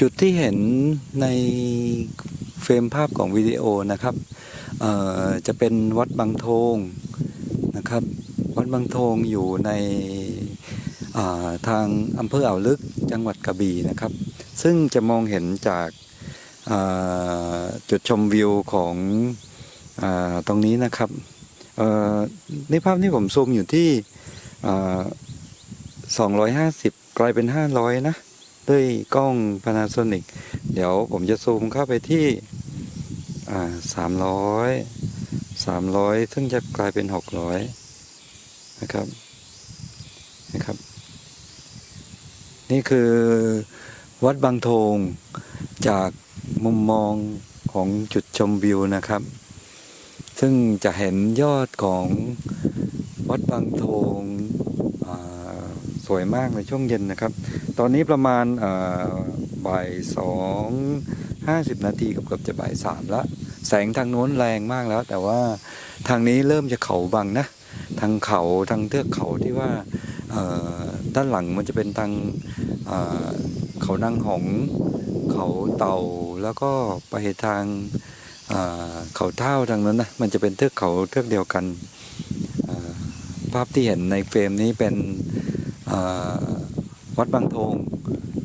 จุดที่เห็นในเฟรมภาพของวิดีโอนะครับจะเป็นวัดบางโทงนะครับ วัดบางโทงอยู่ในาทางอำเภออ่าวลึกจังหวัดกระบี่นะครับ ซึ่งจะมองเห็นจากาจุดชมวิวของอตรงนี้นะครับเอ่อนี่ภาพที่ผมซูมอยู่ที่อ่า250 กลายเป็น 500 นะ ด้วยกล้อง Panasonic เดี๋ยวผมจะซูมเข้าไปที่อ่าสามร้อยสามร้อยซึ่งจะกลายเป็นหกร้อยนะครับนะครับ นี่คือวัดบางโทงจากมุมมองของจุดชมวิวนะครับ ซึ่งจะเห็นยอดของวัดบางโทง วยมากในช่วงเย็นนะครับ ตอนนี้ประมาณบ่ายสองห้าสิบนาทีกับเกือบจะบ่ายสามละแสงทางโน้นแรงมากแล้ว แต่ว่าทางนี้เริ่มจะเขาบังนะ ทางเขาทางเทือกเขาที่ว่าด้านหลังมันจะเป็นทางเขานางหงเขาเต่าแล้วก็ไปทางเอ่อเขาเท่าทางนั้นนะมันจะเป็นเทือกเขาเทือกเดียวกันภาพที่เห็นในเฟรมนี้เป็น วัดบางทง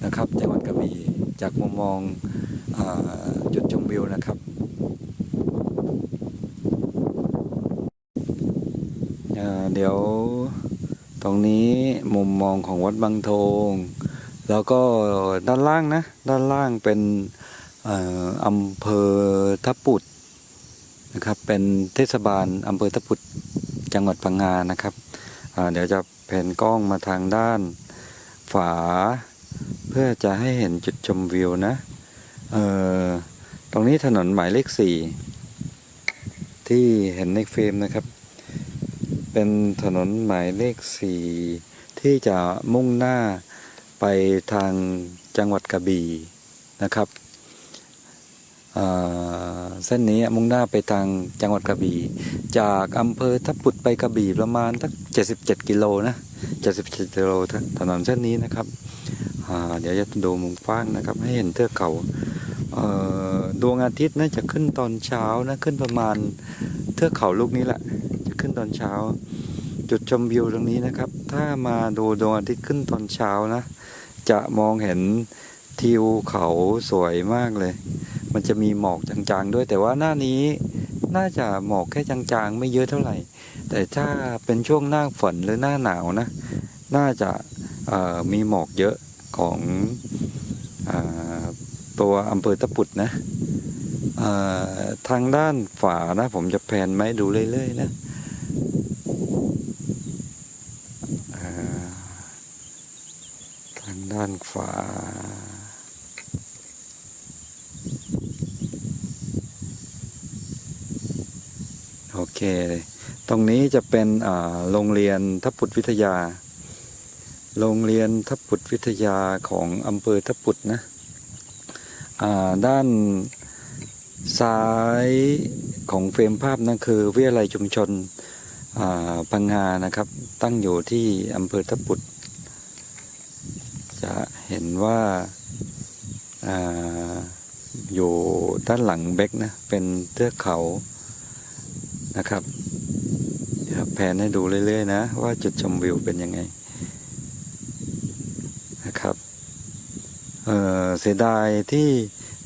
นะครับจังหวัดกระบี่จากมุมมองอจุดชมวิวนะครับ เดี๋ยวตรงนี้มุมมองของวัดบางทงแล้วก็ด้านล่างนะ ด้านล่างเป็นอำเภอทับปุดนะครับ เป็นเทศบาลอำเภอทับปุดจังหวัดพังงานะครับเดี๋ยวจะ แผนกล้องมาทางด้าน ฝา เพื่อจะให้เห็นจุดชมวิวนะ เออตรงนี้ถนนหมายเลขสี่ที่เห็นในเฟรมนะครับ เป็นถนนหมายเลขสี่ที่จะมุ่งหน้าไปทางจังหวัดกระบี่นะครับเส้นนี้มุ่งหน้าไปทางจังหวัดกระบี่ จากอำเภอทับปุดไปกระบี่ประมาณสัก77 กิโลนะ 77กิโลถนนเส้นนี้นะครับเดี๋ยวจะดูมุมกว้างนะครับ ให้เห็นเทือกเขาดวงอาทิตย์น่าจะขึ้นตอนเช้านะขึ้นประมาณเทือกเขาลูกนี้แหละ จะขึ้นตอนเช้า จุดชมวิวตรงนี้นะครับ ถ้ามาดูดวงอาทิตย์ขึ้นตอนเช้านะ จะมองเห็นทิวเขาสวยมากเลย มันจะมีหมอกจางๆด้วย แต่ว่าหน้านี้น่าจะหมอกแค่จางๆ ไม่เยอะเท่าไหร่ แต่ถ้าเป็นช่วงหน้าฝนหรือหน้าหนาวนะ น่าจะมีหมอกเยอะของอตัวอำเภอตะปุดนะทางด้านฝานะ ผมจะแผนไม้ดูเรื่อยๆนะทางด้านฝาโอเคเลย ตรงนี้จะเป็นโรงเรียนทับปุดวิทยา โรงเรียนทับปุดวิทยาของอำเภอทับปุดนะด้านซ้ายของเฟรมภาพนั่นคือวิทยาลัยชุมชนพังงานะครับ ตั้งอยู่ที่อำเภอทับปุดจะเห็นว่าอยู่ด้านหลังเบกนะ เป็นเทือกเขานะครับ เดี๋ยวแผนให้ดูเรื่อย ๆ นะ ว่าจุดชมวิวเป็นยังไงนะครับเออเสียดายที่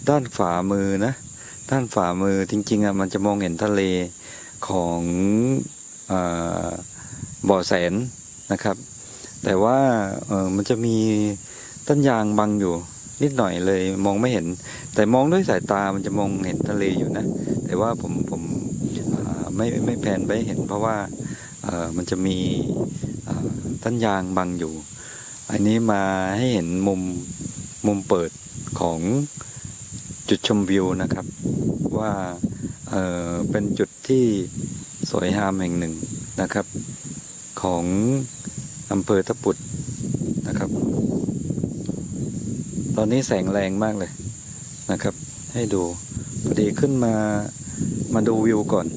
ด้านฝ่ามือนะ ด้านฝ่ามือจริงๆอะมันจะมองเห็นทะเลของออบ่อแสนนะครับ แต่ว่าเออมันจะมีต้นยางบังอยู่นิดหน่อยเลยมองไม่เห็น แต่มองด้วยสายตามันจะมองเห็นทะเลอยู่นะ แต่ว่าผมผมไม่ไม่แพนไปเห็นเพราะว่า มันจะมีต้นยางบังอยู่ อันนี้มาให้เห็นมุมมุมเปิดของจุดชมวิวนะครับ ว่าเเป็นจุดที่สวยงามแห่งหนึ่งนะครับ ของอำเภอตะปุดนะครับ ตอนนี้แสงแรงมากเลยนะครับ ให้ดูพอดีขึ้นมามาดูวิวก่อน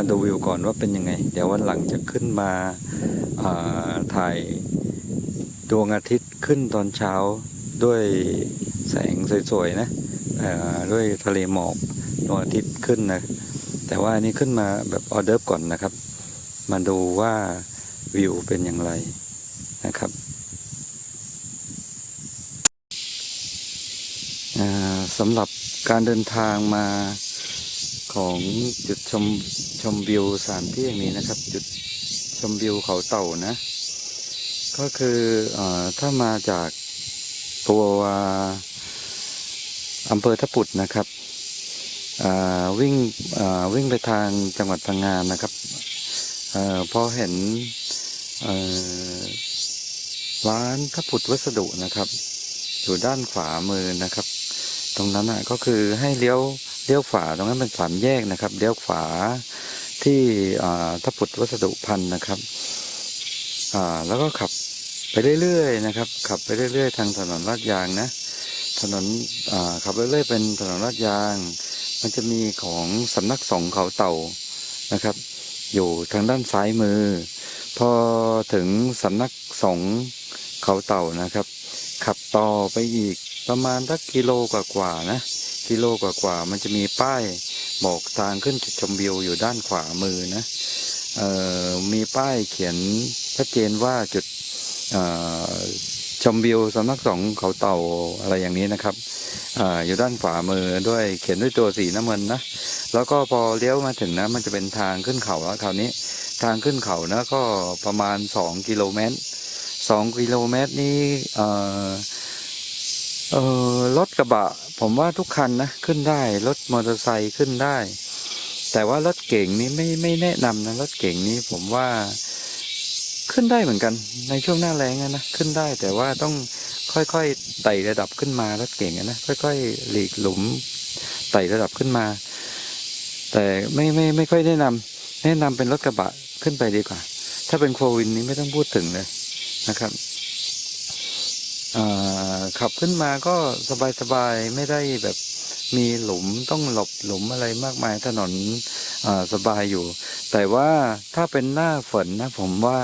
มาดูวิวก่อนว่าเป็นยังไง เดี๋ยววันหลังจะขึ้นมาาถ่ายดวงอาทิตย์ขึ้นตอนเช้าด้วยแสงสวยๆนะด้วยทะเลหมอกดวงอาทิตย์ขึ้นนะแต่ว่าอันนี้ขึ้นมาแบบออเดิร์ฟก่อนนะครับ มาดูว่าวิวเป็นอย่างไรนะครับสำหรับการเดินทางมา ของจุดชมชมวิวสานที่อย่างนี้นะครับ จุดชมวิวเขาเต่านะ ก็คืออถ้ามาจากตัวอำเภอทะปุดนะครับวิ่งวิ่งไปทางจังหวัดพังงานนะครับอพอเห็นร้านทะปุดวัสดุนะครับ อยู่ด้านขวามือนะครับ ตรงนั้นน่ะก็คือให้เลี้ยว เลี้ยวขวาตรงนั้นเป็นสามแยกนะครับเลี้ยวขวาที่อ่าทะปุดวัสดุพันธุ์นะครับแล้วก็ขับไปเรื่อยๆนะครับ ขับไปเรื่อยๆ ทางถนนลาดยางนะ ถนนขับเรื่อยๆเป็นถนนลาดยาง มันจะมีของสำนักสงฆ์เขาเต่านะครับ อยู่ทางด้านซ้ายมือ พอถึงสำนักสงฆ์เขาเต่านะครับ ขับต่อไปอีก ประมาณสักกิโลกว่าๆนะ กิโลกว่าๆมันจะมีป้ายบอกทางขึ้นจุดชมวิวอยู่ด้านขวามือนะออมีป้ายเขียนชัดเจนว่าจุดชมวิวสำนักสงฆ์เขาเต่าอะไรอย่างนี้นะครับออยู่ด้านขวามือด้วยเขียนด้วยตัวสีน้ำเงินนะ แล้วก็พอเลี้ยวมาถึงนะ มันจะเป็นทางขึ้นเขาแล้วคราวนี้ทางขึ้นเขานะก็ประมาณสองกิโลเมตรสองกิโลเมตรนี้ เออรถกระบะ ผมว่าทุกคันนะขึ้นได้รถมอเตอร์ไซค์ขึ้นได้ แต่ว่ารถเก่งนี้ไม่ไม่แนะนำนะรถเก่งนี้ผมว่าขึ้นได้เหมือนกัน ในช่วงหน้าแรงนะขึ้นได้แต่ว่าต้องค่อยๆไต่ระดับขึ้นมารถเก่งนะค่อยๆหลีกหลุมไต่ระดับขึ้นมา แต่ไม่ไม่ไม่ค่อยแนะนำแนะนำเป็นรถกระบะขึ้นไปดีกว่า ถ้าเป็นโฟวินนี้ไม่ต้องพูดถึงเลยนะครับอ่า ขับขึ้นมาก็สบายๆ ไม่ได้แบบมีหลุมต้องหลบหลุมอะไรมากมายถนนสบายอยู่ แต่ว่าถ้าเป็นหน้าฝนนะผมว่า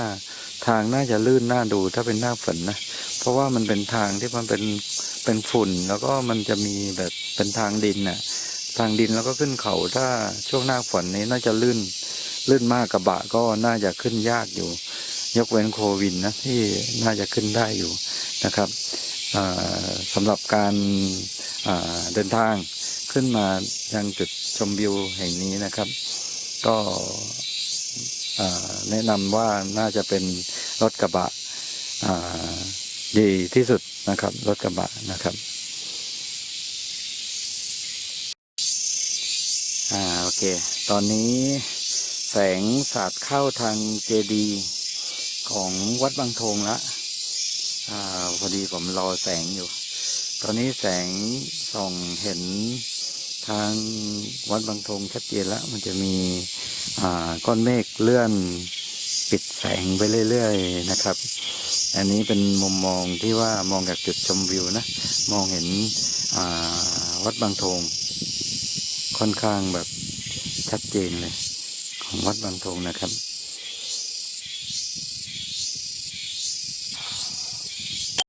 ทางน่าจะลื่นน่าดูถ้าเป็นหน้าฝนนะ เพราะว่ามันเป็นทางที่มันเป็นเป็นฝุ่น แล้วก็มันจะมีแบบเป็นทางดินน่ะทางดินแล้วก็ขึ้นเขาถ้าช่วงหน้าฝนนี้น่าจะลื่นลื่นมากกระบะก็น่าจะขึ้นยากอยู่ ยกเว้นโควินนะที่น่าจะขึ้นได้อยู่นะครับ สำหรับการาเดินทางขึ้นมายังจุดชมวิวแห่งนี้นะครับ ก็แนะนำว่าน่าจะเป็นรถกระบะดีที่สุดนะครับ รถกระบะนะครับอ่าโอเค ตอนนี้แสงสาดเข้าทางเจดีย์ของวัดบางทงละอ่า พอดีผมรอแสงอยู่ ตอนนี้แสงส่องเห็นทางวัดบางทงชัดเจนแล้ว มันจะมีก้อนเมฆเลื่อนปิดแสงไปเรื่อยๆนะครับ อันนี้เป็นมุมมองที่ว่ามองจากจุดชมวิวนะ มองเห็นวัดบางทงค่อนข้างแบบชัดเจนเลย ของวัดบางทงนะครับ